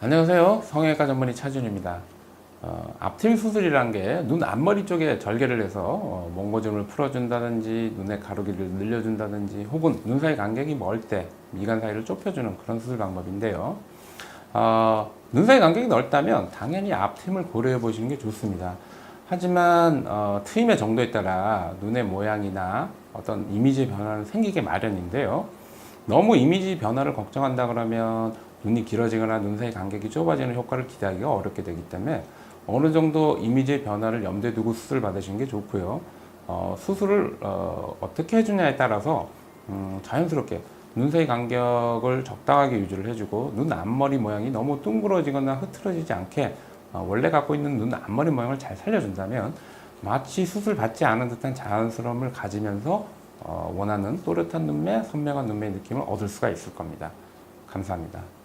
안녕하세요. 성형외과 전문의 차준입니다. 어, 앞트임 수술이라는 게눈 앞머리 쪽에 절개를 해서 어, 몽고점을 풀어준다든지 눈의 가로기를 늘려준다든지 혹은 눈 사이 간격이 멀 때 미간 사이를 좁혀주는 그런 수술 방법인데요. 어, 눈 사이 간격이 넓다면 당연히 앞트임을 고려해 보시는 게 좋습니다. 하지만 어, 트임의 정도에 따라 눈의 모양이나 어떤 이미지 변화는 생기게 마련인데요. 너무 이미지 변화를 걱정한다 그러면 눈이 길어지거나 눈 사이 간격이 좁아지는 효과를 기대하기가 어렵게 되기 때문에 어느 정도 이미지의 변화를 염두에 두고 수술을 받으시는 게 좋고요. 어, 수술을 어, 떻게 해주냐에 따라서 음, 자연스럽게 눈 사이 간격을 적당하게 유지를 해주고 눈 앞머리 모양이 너무 둥그러지거나 흐트러지지 않게 어, 원래 갖고 있는 눈 앞머리 모양을 잘 살려준다면 마치 수술 받지 않은 듯한 자연스러움을 가지면서 어, 원하는 또렷한 눈매, 선명한 눈매의 느낌을 얻을 수가 있을 겁니다. 감사합니다.